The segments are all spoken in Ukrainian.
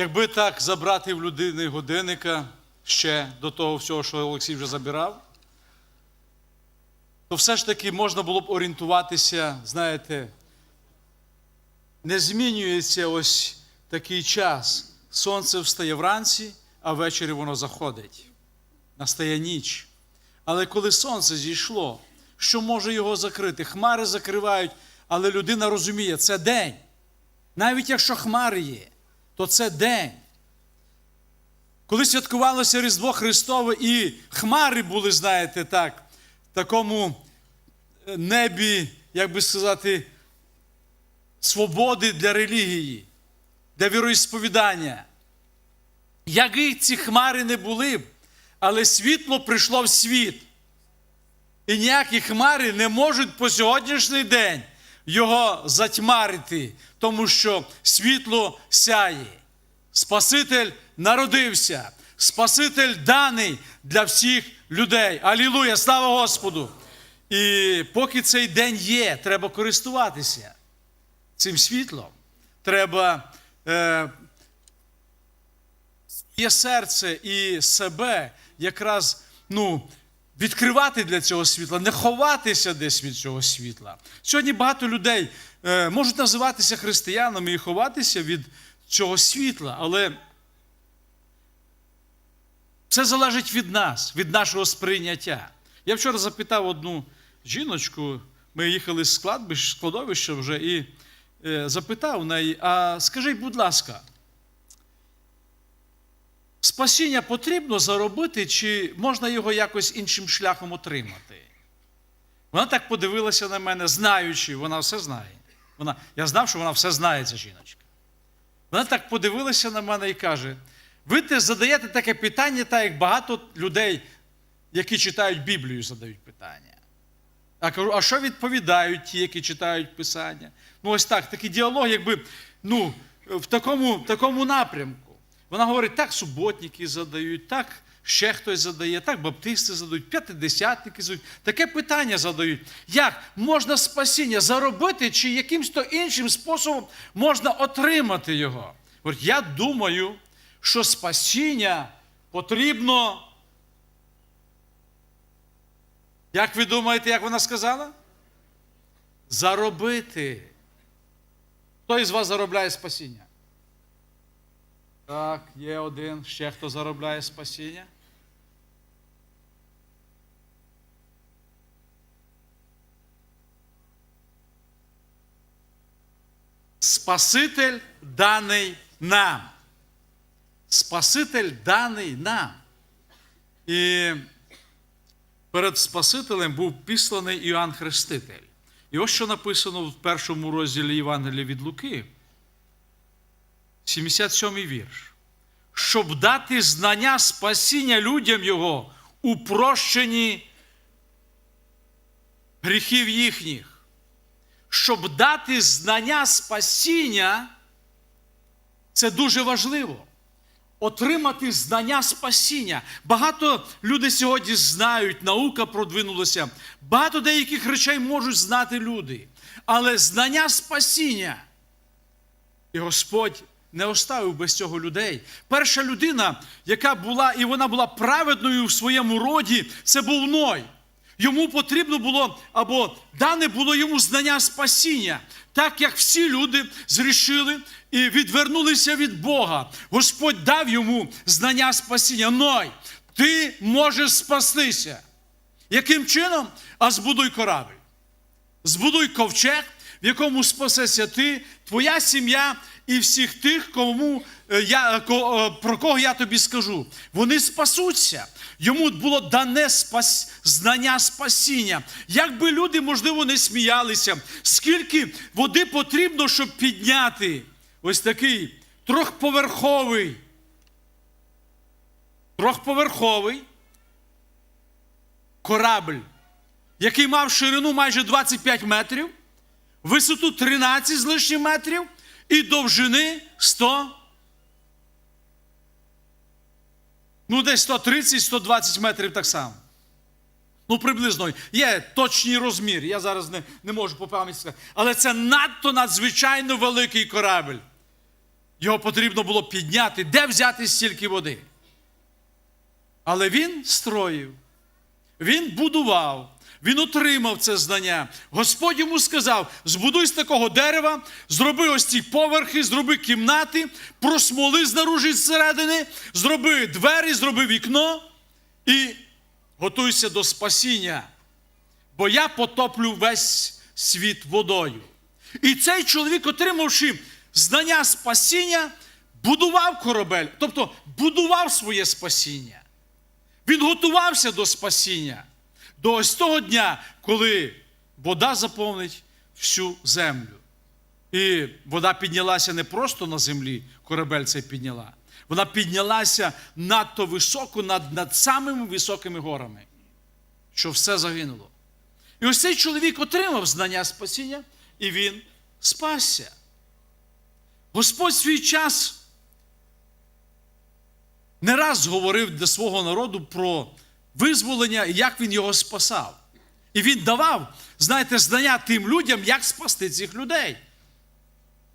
Якби так забрати в людини годинника ще до того всього, що Олексій вже забирав, то все ж таки можна було б орієнтуватися, знаєте, не змінюється ось такий час. Сонце встає вранці, а ввечері воно заходить. Настає ніч. Але коли сонце зійшло, що може його закрити? Хмари закривають, але людина розуміє, це день. Навіть якщо хмари є, то це день. Коли святкувалося Різдво Христове і хмари були, знаєте, так, в такому е, небі, як би сказати, свободи для релігії, для віроісповідання. Які ці хмари не були б, але світло прийшло в світ. І ніякі хмари не можуть по сьогоднішній день його затьмарити, тому що світло сяє. Спаситель народився, Спаситель даний для всіх людей. Алілуя! Слава Господу! І поки цей день є, треба користуватися цим світлом. Треба е, серце і себе якраз ну, відкривати для цього світла, не ховатися десь від цього світла. Сьогодні багато людей е, можуть називатися християнами і ховатися від цього світла, але це залежить від нас, від нашого сприйняття. Я вчора запитав одну жіночку, ми їхали з складбищ, складовища вже, і е, запитав неї: а скажіть, будь ласка, спасіння потрібно заробити, чи можна його якось іншим шляхом отримати? Вона так подивилася на мене, знаючи, вона все знає. Вона, я знав, що вона все знає, ця жіночка. Вона так подивилася на мене і каже: ви те задаєте таке питання, так як багато людей, які читають Біблію, задають питання. А кажу, а що відповідають ті, які читають Писання? Ну, ось так, такий діалог, якби ну, в такому, такому напрямку. Вона говорить, так суботники задають, так ще хтось задає, так баптисти задають, п'ятидесятники задають. Таке питання задають. Як можна спасіння заробити, чи якимсь то іншим способом можна отримати його? Говорить, я думаю, що спасіння потрібно. Як ви думаєте, як вона сказала? Заробити. Хто із вас заробляє спасіння? Так, є один. Ще хто заробляє спасіння? Спаситель даний нам. Спаситель даний нам. І перед Спасителем був післаний Іоанн Хреститель. І ось що написано в першому розділі Євангелія від Луки, 77-й вірш. Щоб дати знання спасіння людям Його у прощенні гріхів їхніх. Щоб дати знання спасіння, це дуже важливо отримати знання спасіння. Багато людей сьогодні знають, наука продвинулася. Багато деяких речей можуть знати люди. Але знання спасіння. І Господь не оставив без цього людей. Перша людина, яка була, і вона була праведною в своєму роді, це був Ной. Йому потрібно було або дане було йому знання спасіння, так як всі люди зрішили і відвернулися від Бога. Господь дав йому знання спасіння. Ной, ти можеш спастися. Яким чином? А збудуй корабль. Збудуй ковчег, в якому спасешся ти, твоя сім'я і всіх тих, кому е, я, е, про кого я тобі скажу. Вони спасуться. Йому було дане спас... знання спасіння. Як би люди, можливо, не сміялися, скільки води потрібно, щоб підняти ось такий трьохповерховий, трьохповерховий корабль, який мав ширину майже 25 метрів, висоту 13 з лишнім метрів і довжини 100. Ну, десь 130-120 метрів так само. Ну, приблизно є точний розмір. Я зараз не, не можу по пам'яті сказати. Але це надто надзвичайно великий корабль. Його потрібно було підняти, де взяти стільки води. Але він строїв, він будував, він отримав це знання. Господь йому сказав: збудуй з такого дерева, зроби ось ці поверхи, зроби кімнати, просмоли знаружі зсередини, зроби двері, зроби вікно і готуйся до спасіння. Бо я потоплю весь світ водою. І цей чоловік, отримавши знання спасіння, будував корабель, тобто будував своє спасіння. Він готувався до спасіння, до ось того дня, коли вода заповнить всю землю. І вода піднялася не просто на землі, корабель цей підняла. Вона піднялася надто високо над, над самими високими горами, що все загинуло. І ось цей чоловік отримав знання спасіння, і він спасся. Господь свій час не раз говорив для свого народу про визволення і як він його спасав. І він давав, знаєте, знання тим людям, як спасти цих людей.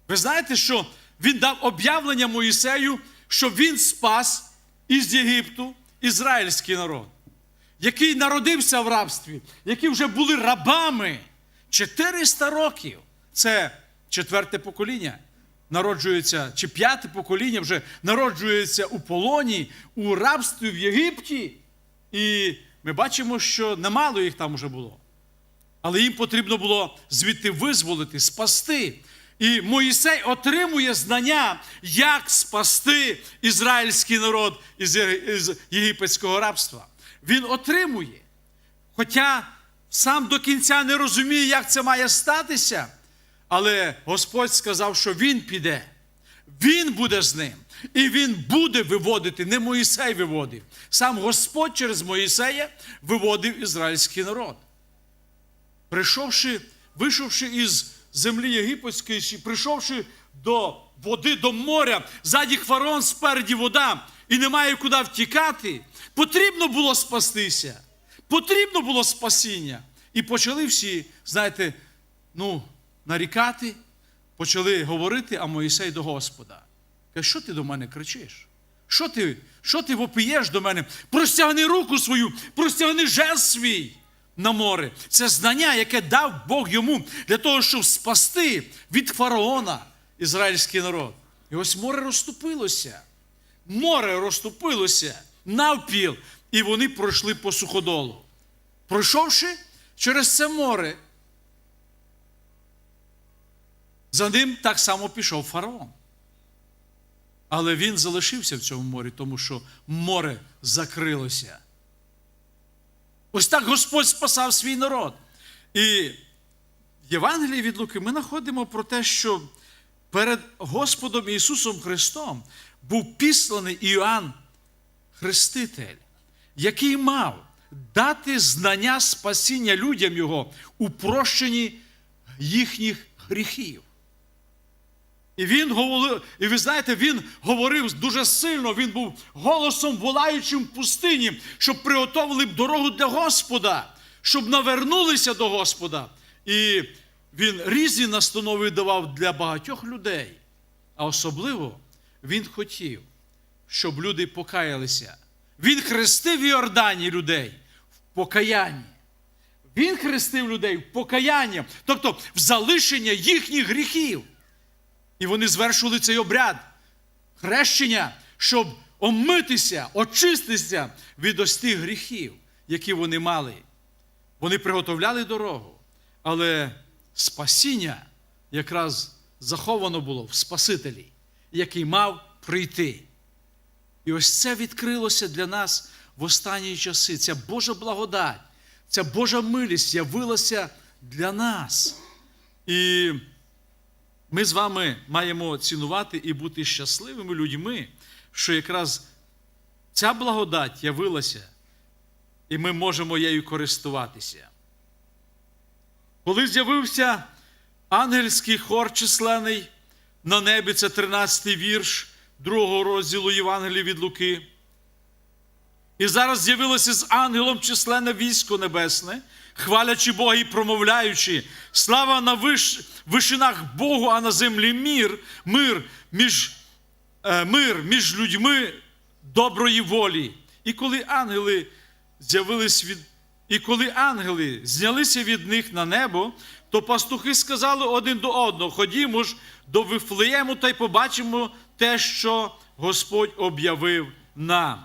Ви знаєте, що він дав об'явлення Моїсею, щоб він спас із Єгипту ізраїльський народ, який народився в рабстві, які вже були рабами 400 років. Це четверте покоління. Народжується, чи п'яте покоління вже народжується у полоні, у рабстві в Єгипті. І ми бачимо, що немало їх там вже було. Але їм потрібно було звідти визволити, спасти. І Моїсей отримує знання, як спасти ізраїльський народ із єгипетського рабства. Він отримує. Хоча сам до кінця не розуміє, як це має статися. Але Господь сказав, що Він піде, Він буде з ним. І він буде виводити, не Моїсей виводив. Сам Господь через Моїсея виводив ізраїльський народ. Прийшовши, вийшовши із землі єгипетської, прийшовши до води, до моря, ззаді хварон, спереді вода, і немає куди втікати, потрібно було спастися. Потрібно було спасіння. І почали всі, знаєте, ну, нарікати, почали говорити, а Моїсей до Господа. Що ти до мене кричиш? Що ти що ти вопієш до мене? Простягни руку свою, простягни жест свій на море. Це знання, яке дав Бог йому для того, щоб спасти від фараона ізраїльський народ. І ось море розступилося. Море розступилося навпіл, і вони пройшли по суходолу. Пройшовши через це море, за ним так само пішов фараон. Але він залишився в цьому морі, тому що море закрилося. Ось так Господь спасав свій народ. І в Євангелії від Луки ми знаходимо про те, що перед Господом Ісусом Христом був післаний Іоанн Хреститель, який мав дати знання спасіння людям Його у прощенні їхніх гріхів. І він говорив, і ви знаєте, він говорив дуже сильно, він був голосом волаючим в пустині, щоб приготовили дорогу для Господа, щоб навернулися до Господа. І він різні настанови давав для багатьох людей. А особливо він хотів, щоб люди покаялися. Він хрестив в Іордані людей в покаянні. Він хрестив людей в покаянні, тобто в залишення їхніх гріхів. І вони звершували цей обряд хрещення, щоб омитися, очиститися від ось тих гріхів, які вони мали. Вони приготовляли дорогу, але спасіння якраз заховано було в Спасителі, який мав прийти. І ось це відкрилося для нас в останні часи. Ця Божа благодать, ця Божа милість явилася для нас. І ми з вами маємо цінувати і бути щасливими людьми, що якраз ця благодать явилася, і ми можемо нею користуватися. Коли з'явився ангельський хор численний на небі, це 13-й вірш другого розділу Євангелії від Луки. І зараз з'явилося з ангелом численне військо небесне, хвалячи Бога і промовляючи, слава на виш... вишинах Богу, а на землі мір, мир між е, мир між людьми доброї волі. І коли ангели з'явились від. І коли ангели знялися від них на небо, то пастухи сказали один до одного: ходімо ж до Вифлеєму та й побачимо те, що Господь об'явив нам.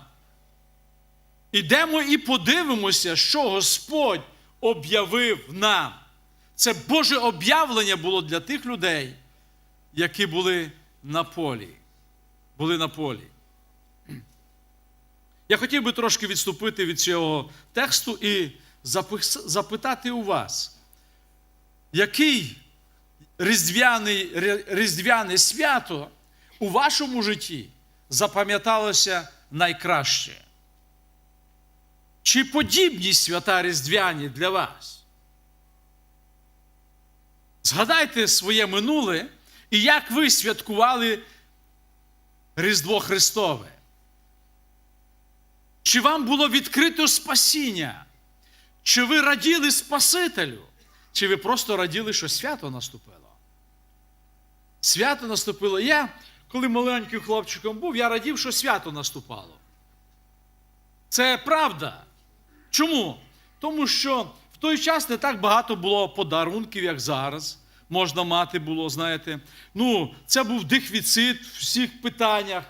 Ідемо і подивимося, що Господь об'явив нам. Це Боже об'явлення було для тих людей, які були на полі. Були на полі. Я хотів би трошки відступити від цього тексту і запитати у вас, який різдвяний, різдвяне свято у вашому житті запам'яталося найкраще? Чи подібні свята різдвяні для вас? Згадайте своє минуле і як ви святкували Різдво Христове. Чи вам було відкрито спасіння? Чи ви раділи Спасителю? Чи ви просто раділи, що свято наступило? Свято наступило. Я, коли маленьким хлопчиком був, я радів, що свято наступало. Це правда. Чому? Тому що в той час не так багато було подарунків, як зараз. Можна мати було, знаєте. Ну, це був дихвіцит в всіх питаннях.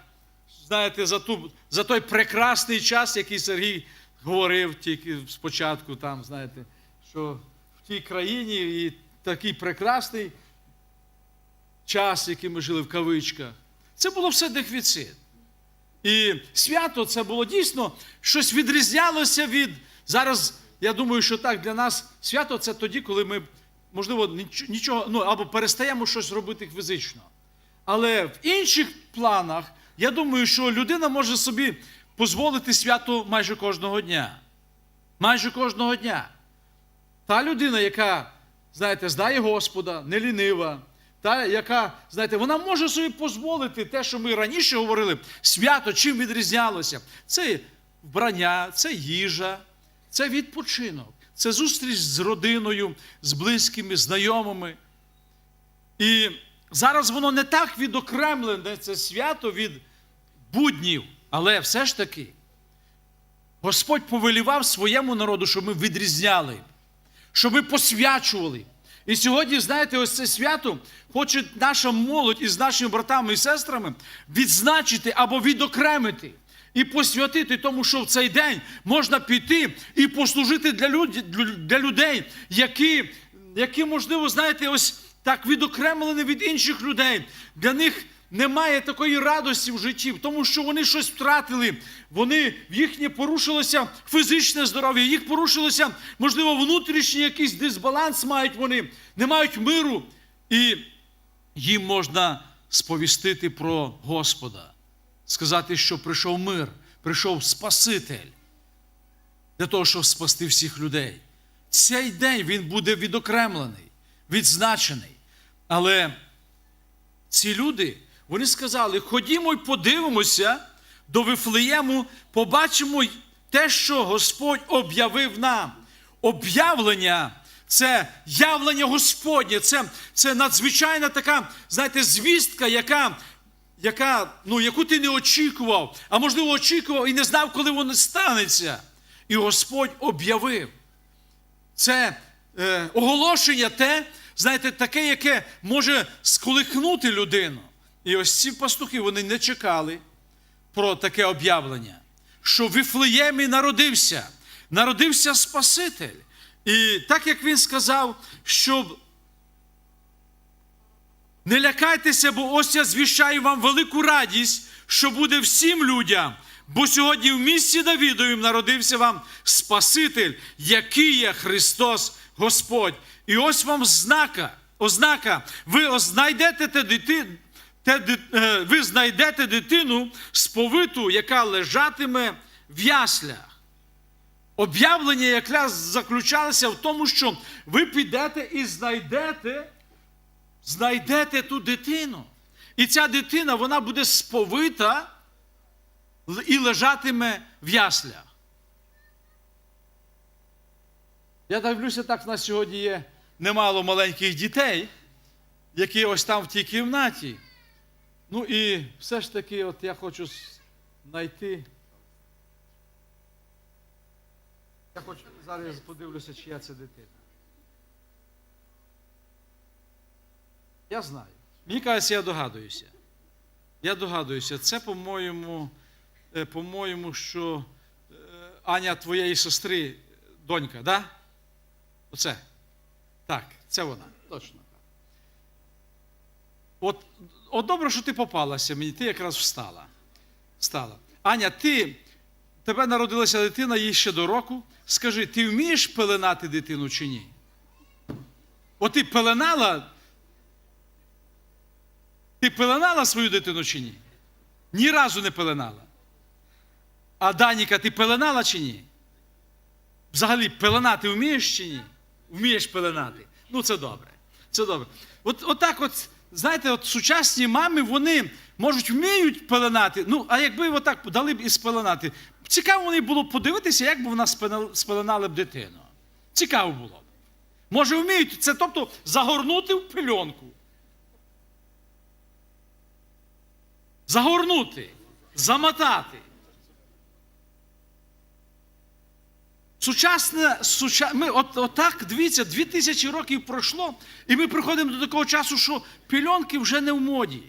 Знаєте, за, ту, за той прекрасний час, який Сергій говорив тільки спочатку, там, знаєте, що в тій країні і такий прекрасний час, який ми жили в кавичках, це було все дефіцит. І свято це було дійсно щось відрізнялося від. Зараз я думаю, що так для нас свято це тоді, коли ми, можливо, нічого, ну або перестаємо щось робити фізично. Але в інших планах, я думаю, що людина може собі дозволити свято майже кожного дня. Майже кожного дня. Та людина, яка, знаєте, знає Господа, не лінива, та, яка, знаєте, вона може собі дозволити те, що ми раніше говорили, свято чим відрізнялося. Це вбрання, це їжа, це відпочинок, це зустріч з родиною, з близькими, знайомими. І зараз воно не так відокремлене, це свято від буднів, але все ж таки Господь повелівав своєму народу, щоб ми відрізняли, щоб ми посвячували. І сьогодні, знаєте, ось це свято хоче наша молодь із нашими братами і сестрами відзначити або відокремити і посвятити, тому що в цей день можна піти і послужити для, люд, для людей, які, які, можливо, знаєте, ось так відокремлені від інших людей. Для них немає такої радості в житті, тому що вони щось втратили. Вони в їхнє порушилося фізичне здоров'я, їх порушилося, можливо, внутрішній якийсь дисбаланс мають вони, не мають миру. І їм можна сповістити про Господа, сказати, що прийшов мир, прийшов Спаситель для того, щоб спасти всіх людей. Цей день він буде відокремлений, відзначений. Але ці люди, вони сказали: ходімо й подивимося до Вифлеєму, побачимо те, що Господь об'явив нам. Об'явлення це явлення Господнє, це, це надзвичайна така, знаєте, звістка, яка, яка, ну, яку ти не очікував, а можливо, очікував і не знав, коли воно станеться. І Господь об'явив. Це е, оголошення те, знаєте, таке, яке може сколихнути людину. І ось ці пастухи вони не чекали про таке об'явлення, що в Вифлеємі народився, народився Спаситель. І так як він сказав, щоб не лякайтеся, бо ось я звіщаю вам велику радість, що буде всім людям. Бо сьогодні в місті Давідовім народився вам Спаситель, який є Христос Господь. І ось вам знака, ознака, ви знайдете те дити, те, е, ви знайдете дитину сповиту, яка лежатиме в яслях. Об'явлення якраз заключалося в тому, що ви підете і знайдете, знайдете ту дитину. І ця дитина вона буде сповита і лежатиме в яслях. Я дивлюся, так в нас сьогодні є немало маленьких дітей, які ось там в тій кімнаті. Ну і все ж таки, от я хочу знайти. Я хочу зараз подивлюся, чия це дитина. Я знаю. Мені кажеться, я догадуюся. Я догадуюся, це, по-моєму, е, по-моєму, що е, Аня твоєї сестри, донька, да? Оце. Так, це вона. Точно. От, от добре, що ти попалася мені, ти якраз встала. Встала. Аня, ти, тебе народилася дитина, їй ще до року. Скажи, ти вмієш пеленати дитину чи ні? От ти пеленала. Ти пеленала свою дитину чи ні? Ні разу не пеленала. А Даніка, ти пеленала чи ні? Взагалі, пеленати вмієш чи ні? Вмієш пеленати. Ну, це добре. Це добре. От, от так от, знаєте, от сучасні мами, вони можуть вміють пеленати. Ну, а якби отак дали б і спеленати. Цікаво мені було б подивитися, як би вона спеленала б дитину. Цікаво було б. Може, вміють це, тобто, загорнути в пельонку. Загорнути, замотати. Сучасне, суча... ми от, отак, дивіться, дві тисячі років пройшло, і ми приходимо до такого часу, що пільонки вже не в моді.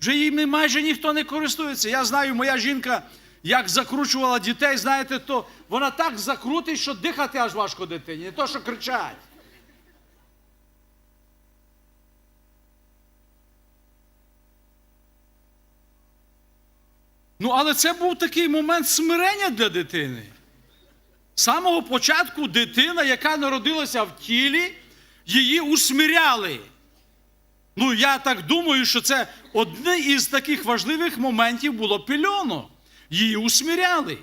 Вже їми майже ніхто не користується. Я знаю, моя жінка, як закручувала дітей, знаєте, то вона так закрутить, що дихати аж важко дитині, не то, що кричать. Ну, але це був такий момент смирення для дитини. З самого початку дитина, яка народилася в тілі, її усміряли. Ну, я так думаю, що це одне із таких важливих моментів було пільонок. Її усміряли.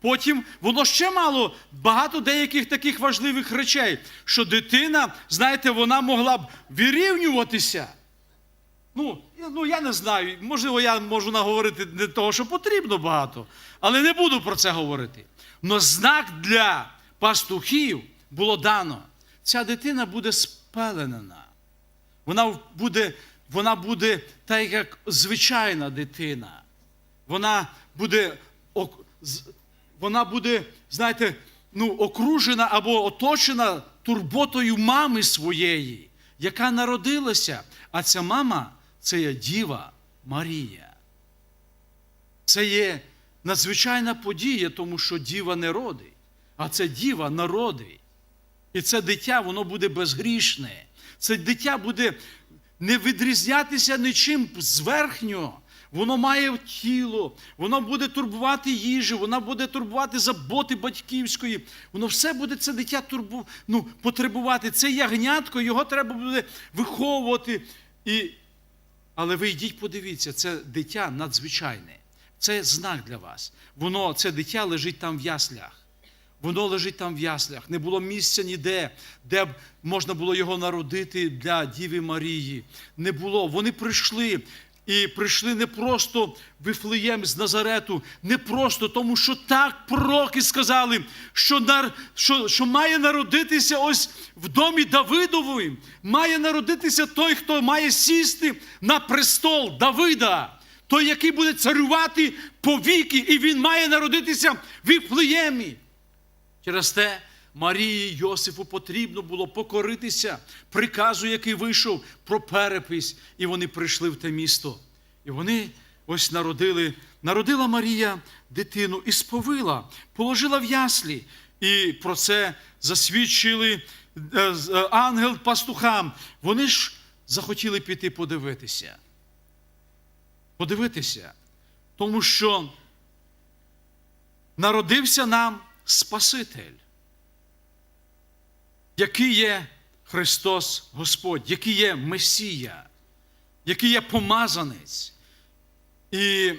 Потім воно ще мало багато деяких таких важливих речей, що дитина, знаєте, вона могла б вирівнюватися. Ну, ну, я не знаю, можливо, я можу наговорити не того, що потрібно багато, але не буду про це говорити. Но знак для пастухів було дано. Ця дитина буде спеленена. Вона буде, вона буде так, як звичайна дитина. Вона буде, вона буде, знаєте, ну, окружена або оточена турботою мами своєї, яка народилася. А ця мама це є Діва Марія. Це є надзвичайна подія, тому що діва не родить, а це діва народить. І це дитя, воно буде безгрішне. Це дитя буде не відрізнятися нічим зверхньо. Воно має тіло, воно буде турбувати їжу, воно буде турбувати заботи батьківської. Воно все буде це дитя турбу, ну, потребувати. Це ягнятко, його треба буде виховувати. І... Але ви йдіть, подивіться, це дитя надзвичайне. Це знак для вас. Воно, це дитя лежить там в яслях. Воно лежить там в яслях. Не було місця ніде, де б можна було його народити для Діви Марії. Не було. Вони прийшли. І прийшли не просто в Вифлеєм з Назарету, не просто тому, що так пророки сказали, що, нар, що, що має народитися ось в домі Давидовим, має народитися той, хто має сісти на престол Давида, той, який буде царювати повіки, і він має народитися в Вифлеємі. Через те Марії Йосифу потрібно було покоритися приказу, який вийшов про перепись, і вони прийшли в те місто. І вони ось народили, народила Марія дитину і сповила, положила в яслі. І про це засвідчили е, е, ангел пастухам. Вони ж захотіли піти подивитися. Подивитися. Тому що народився нам Спаситель, який є Христос Господь, який є Месія, який є помазанець. І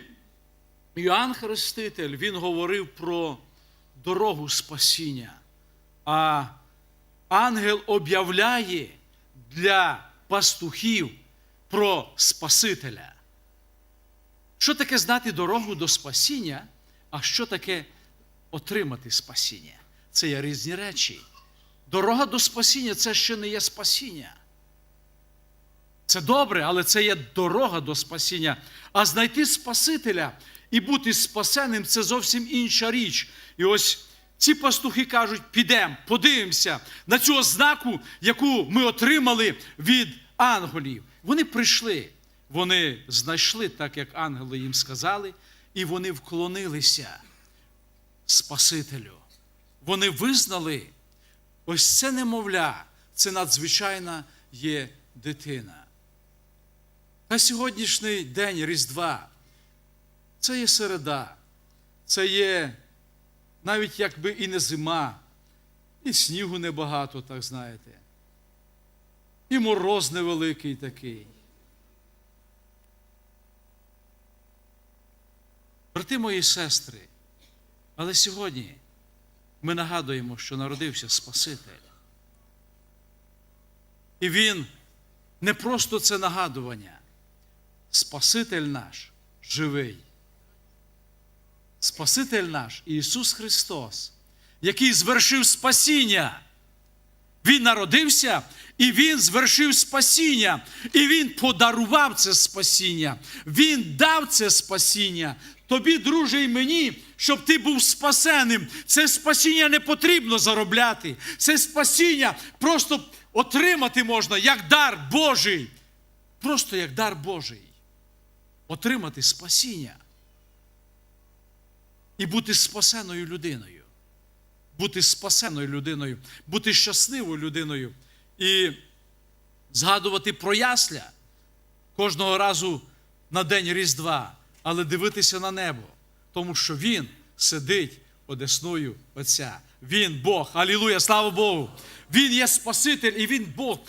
Іоанн Хреститель, він говорив про дорогу спасіння. А ангел об'являє для пастухів про Спасителя. Що таке знати дорогу до спасіння, а що таке отримати спасіння? Це є різні речі. Дорога до спасіння це ще не є спасіння. Це добре, але це є дорога до спасіння. А знайти Спасителя і бути спасеним це зовсім інша річ. І ось ці пастухи кажуть: підемо, подивимося на цю ознаку, яку ми отримали від ангелів. Вони прийшли, вони знайшли, так як ангели їм сказали, і вони вклонилися Спасителю. Вони визнали, ось це немовля, це надзвичайна є дитина. На сьогоднішній день Різдва це є середа, це є навіть якби і не зима, і снігу небагато, так знаєте, і мороз невеликий такий. Брати мої сестри, але сьогодні ми нагадуємо, що народився Спаситель. І Він не просто це нагадування. Спаситель наш живий. Спаситель наш Ісус Христос, який звершив спасіння. Він народився і Він звершив спасіння. І Він подарував це спасіння. Він дав це спасіння. Тобі, друже, і мені, щоб ти був спасеним. Це спасіння не потрібно заробляти. Це спасіння просто отримати можна як дар Божий. Просто як дар Божий. Отримати спасіння. І бути спасеною людиною. Бути спасеною людиною, бути щасливою людиною. І згадувати про ясля кожного разу на день Різдва, але дивитися на небо, тому що Він сидить одесною Отця. Він Бог. Алілуя, слава Богу! Він є Спаситель і Він Бог.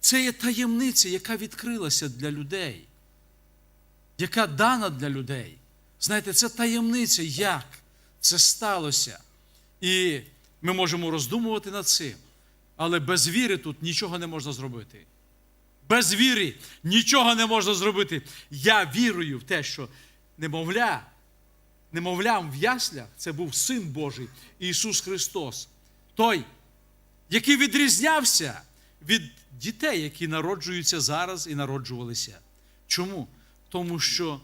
Це є таємниця, яка відкрилася для людей, яка дана для людей. Знаєте, це таємниця, як це сталося. І ми можемо роздумувати над цим. Але без віри тут нічого не можна зробити. Без віри нічого не можна зробити. Я вірую в те, що немовля, немовлям в яслях це був Син Божий Ісус Христос. Той, який відрізнявся від дітей, які народжуються зараз і народжувалися. Чому? Тому що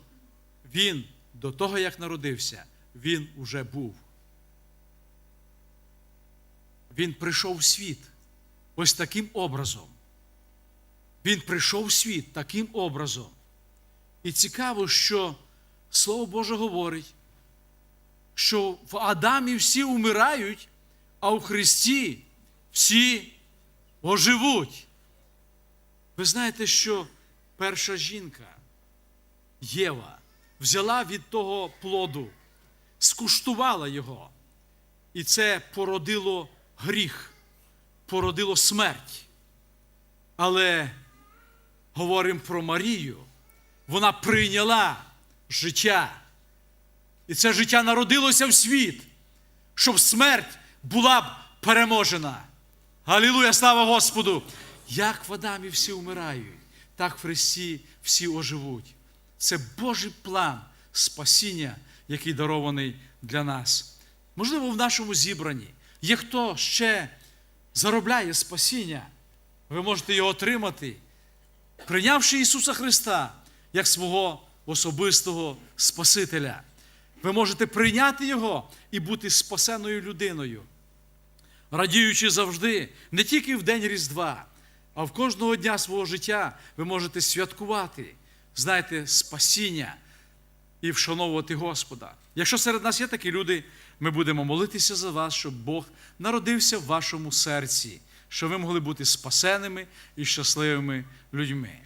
Він до того, як народився, Він уже був. Він прийшов в світ ось таким образом. Він прийшов в світ таким образом. І цікаво, що Слово Боже говорить, що в Адамі всі умирають, а у Христі всі оживуть. Ви знаєте, що перша жінка Єва взяла від того плоду, скуштувала його, і це породило гріх, породило смерть. Але говоримо про Марію, вона прийняла життя. І це життя народилося в світ, щоб смерть була б переможена. Галілуя, слава Господу! Як в Адамі всі вмирають, так в Христі всі оживуть. Це Божий план спасіння, який дарований для нас. Можливо, в нашому зібранні є хто ще заробляє спасіння. Ви можете його отримати, прийнявши Ісуса Христа як свого особистого Спасителя. Ви можете прийняти Його і бути спасеною людиною, радіючи завжди, не тільки в День Різдва, а в кожного дня свого життя ви можете святкувати, знаєте, спасіння і вшановувати Господа. Якщо серед нас є такі люди, ми будемо молитися за вас, щоб Бог народився в вашому серці, щоб ви могли бути спасеними і щасливими людьми.